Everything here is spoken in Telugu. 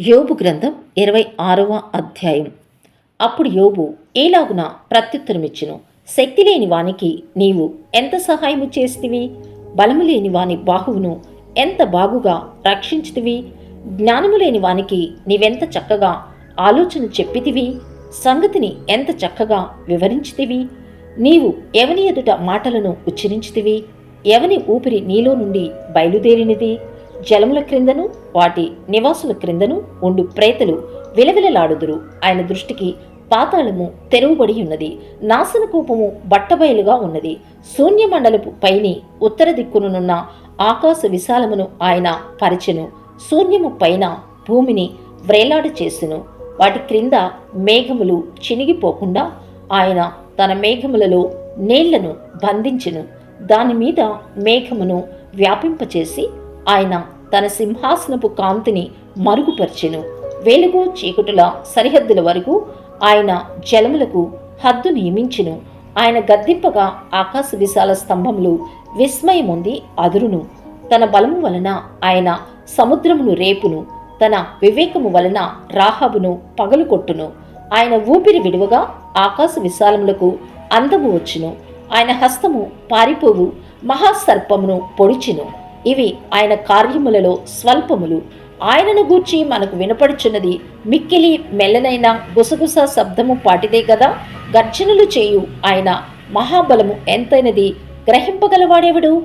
యోబు గ్రంథం ఇరవై ఆరవ అధ్యాయం. అప్పుడు యోబు ఏలాగున ప్రత్యుత్తరమిచ్చును శక్తి లేని వానికి నీవు ఎంత సహాయము చేస్తివి? బలము లేని వాని బాహువును ఎంత బాగుగా రక్షించుతివి? జ్ఞానము లేని వానికి నీవెంత చక్కగా ఆలోచన చెప్పితివి? సంగతిని ఎంత చక్కగా వివరించితివి? నీవు ఎవని ఎదుట మాటలను ఉచ్చరించితివి? ఎవని ఊపిరి నీలో నుండి బయలుదేరినది? జలముల క్రిందను వాటి నివాసుల క్రిందను ఉండు ప్రేతలు విలవిలలాడుదురు. ఆయన దృష్టికి పాతాళము తెరువబడి ఉన్నది. నాశన కూపము బట్టబయలుగా ఉన్నది. శూన్యమండలపు పైని ఉత్తర దిక్కునున్న ఆకాశ విశాలమును ఆయన పరిచెను. శూన్యము పైన భూమిని వ్రేలాడ చేసును. వాటి క్రింద మేఘములు చినిగిపోకుండా ఆయన తన మేఘములలో నీళ్ళను బంధించెను. దాని మీద మేఘమును వ్యాపింపచేసి ఆయన తన సింహాసనపు కాంతిని మరుగుపరిచెను. వెలుగు చీకటుల సరిహద్దుల వరకు ఆయన జలములకు హద్దు నియమించెను. ఆయన గద్దింపగా ఆకాశ విశాల స్తంభములు విస్మయముంది అదురును. తన బలము వలన ఆయన సముద్రమును రేపును. తన వివేకము వలన రాహబును పగలుకొట్టును ఆయన ఊపిరి విడువగా ఆకాశ విశాలములకు అందము వచ్చును. ఆయన హస్తము పారిపోవు మహాసర్పమును పొడిచెను. ఇవి ఆయన కార్యములలో స్వల్పములు. ఆయనను గూర్చి మనకు వినపడుచున్నది మిక్కిలి మెల్లనైన గుసగుస శబ్దము పాటిదే కదా గర్జనలు చేయు ఆయన మహాబలము ఎంతైనది? గ్రహింపగలవాడెవడు?